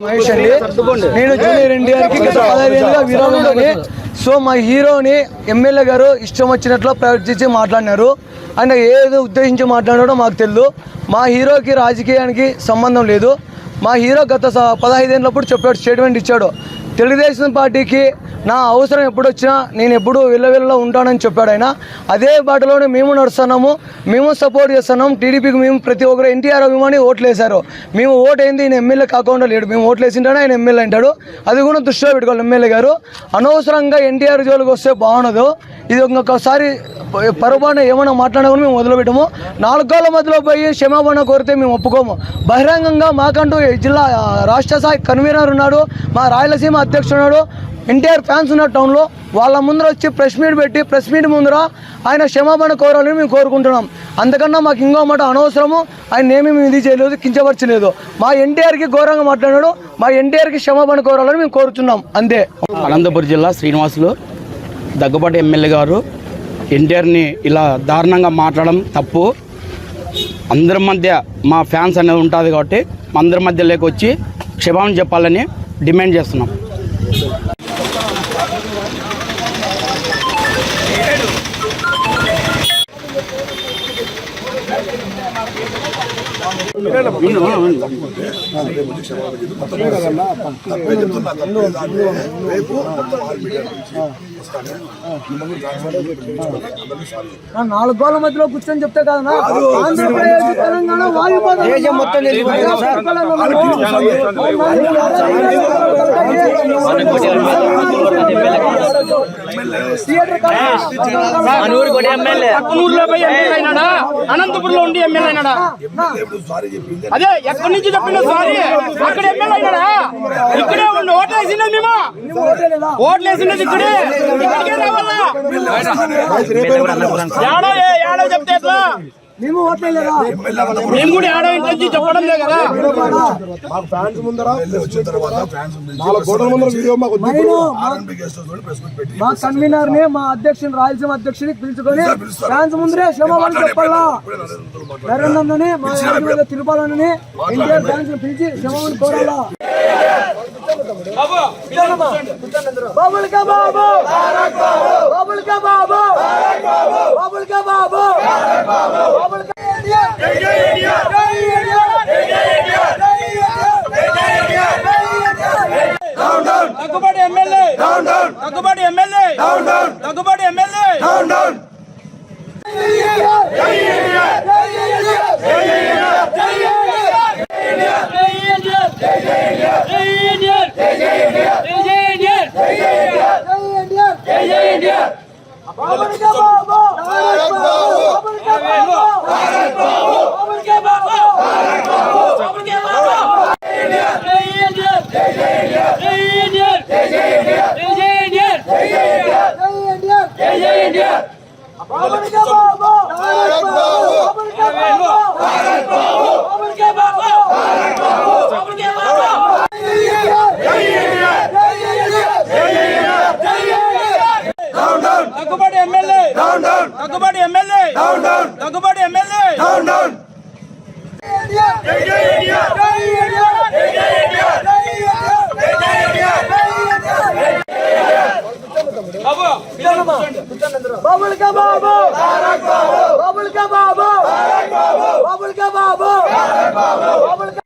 మహేష్ అండి. నేను జూనియర్ ఎన్టీఆర్కి గత పదహైదేళ్ళుగా విరాళంలోని సో మా హీరోని ఎమ్మెల్యే గారు ఇష్టం వచ్చినట్లు ప్రవర్తించి మాట్లాడినారు. ఆయన ఏదో ఉద్దేశించి మాట్లాడాడో మాకు తెలియదు మా హీరోకి రాజకీయానికి సంబంధం లేదు. మా హీరో గత స- పదహైదేళ్ళప్పుడు చెప్పాడు స్టేట్మెంట్ ఇచ్చాడు. తెలుగుదేశం పార్టీకి నా అవసరం ఎప్పుడు వచ్చినా నేను ఎప్పుడు విల్లవిల్లలో ఉంటానని చెప్పాడు ఆయన. అదే బాటలోనే మేము నడుస్తున్నాము మేము సపోర్ట్ చేస్తున్నాం టీడీపీకి మేము ప్రతి ఒక్కరు ఎన్టీఆర్ అభిమాని ఓట్లు వేశారు మేము ఓటు ఏంది ఈయన ఎమ్మెల్యే కాకుండా లేడు. మేము ఓట్లు వేసింటాడు ఆయన ఎమ్మెల్యే అంటాడు. అది కూడా దృష్టిలో పెట్టుకోవాలి ఎమ్మెల్యే గారు. అనవసరంగా ఎన్టీఆర్ జోలికి వస్తే బాగుండదు. ఇది ఇంకొకసారి పరబాన ఏమైనా మాట్లాడినా కూడా మేము వదిలిపెట్టము. నాలుగు కాళ్ళ మధ్యలో పోయి క్షమాపణ కోరితే మేము ఒప్పుకోము. బహిరంగంగా మాకంటూ జిల్లా రాష్ట్ర స్థాయి కన్వీనర్ ఉన్నాడు మా రాయలసీమ అధ్యక్షుడు ఉన్నాడు. ఎన్టీఆర్ ఫ్యాన్స్ ఉన్న టౌన్లో వాళ్ళ ముందర వచ్చి ప్రెస్ మీట్ పెట్టి ప్రెస్ మీట్ ముందర ఆయన క్షమాపణ కోరాలని మేము కోరుకుంటున్నాం. అందుకన్నా మాకు ఇంకో మాట అనవసరము ఆయన ఏమీ మేము ఇది చేయలేదు కించపరచలేదు. మా ఎన్టీఆర్కి ఘోరంగా మాట్లాడాడు మా ఎన్టీఆర్కి క్షమాపణ కోరాలని మేము కోరుతున్నాం అంతే. అనంతపురం జిల్లా శ్రీనివాసులు. దగ్గుబాటి ఎమ్మెల్యే గారు ఎన్టీఆర్ని ఇలా దారుణంగా మాట్లాడడం తప్పు. అందరి మధ్య మా ఫ్యాన్స్ అనేది ఉంటుంది కాబట్టి అందరి మధ్య వచ్చి క్షమాపణ చెప్పాలని డిమాండ్ చేస్తున్నాం. నాలుగు గోళ్ళ మధ్యలో కూర్చొని చెప్తే కదా ఆంధ్రప్రదేశ్ తెలంగాణ వాయుపదం మొత్తం పక్కనూరులో పోయి ఎమ్మెల్యే అయినాడా అనంతపురంలో ఉండి ఎమ్మెల్యే అయినాడా అదే ఎక్కడి నుంచి చెప్పిన సారీ? అక్కడ ఎమ్మెల్యే అయినాడా ఇక్కడే ఉండి ఓట్లు వేసినది మేము? ఓట్లు వేసినది ఇక్కడే. ఇక్కడికే రావాలా? ఏడో ఏ- ఏడో చెప్తే ఎట్లా? మేము ఓట్లేదా మేము కూడా ఇంటి చెప్పడం లే కదా. మాకు ఫ్యాన్స్ ముందర వచ్చిన తర్వాత నాలుగు గోడల ముందర వీడియో మాకు వద్దు. నేను ఆర్ఎన్బి గెస్ట్ హౌస్లో ప్రెస్ మీట్ పెట్టి మా కన్వీనర్ని మా అధ్యక్షుని రాయలసీమ అధ్యక్షుని పిలుచుకొని ఫ్యాన్స్ ముందరే క్షమాపణ చెప్పాలా? నరేంద్రని మా తిరుపాలని ఎన్టీఆర్ ఫ్యాన్స్ పిలిచి క్షమాపణ కోరాలా బాబుల్ కా బాబు బాబుల్ కా బాబు! బాబుల్ కా బాబు! బాబుల్ కా Daggubati MLA. Daggubati MLA. Daggubati MLA. Babul కా బాబు బాబుల్ కా బాబు బాబుల్ కా బాబు బాబుల్ కా డౌన్ బాబుల్ కా బాబు డౌన్ కా దగ్గుబాటి ఎమ్మెల్యే దగ్గుబాటి ఎమ్మెల్యే బాబుల్ కా బాబు! బాబుల్ కా బాబు! బాబుల్ కా బాబు! బాబుల్ కా